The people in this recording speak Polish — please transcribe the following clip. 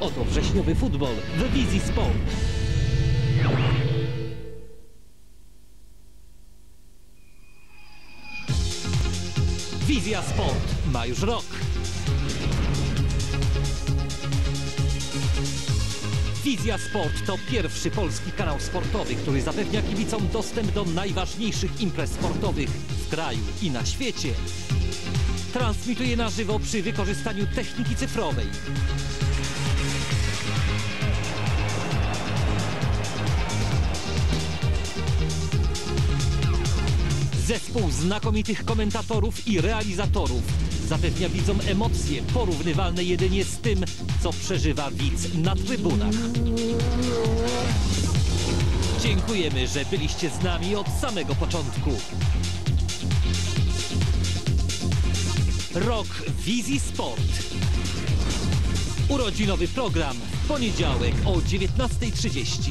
Oto wrześniowy futbol w Wizji Sport. Wizja Sport ma już rok. Wizja Sport to pierwszy polski kanał sportowy, który zapewnia kibicom dostęp do najważniejszych imprez sportowych w kraju i na świecie. Transmituje na żywo przy wykorzystaniu techniki cyfrowej. Zespół znakomitych komentatorów i realizatorów zapewnia widzom emocje porównywalne jedynie z tym, co przeżywa widz na trybunach. Dziękujemy, że byliście z nami od samego początku. Rok Wizji Sport. Urodzinowy program w poniedziałek o 19.30.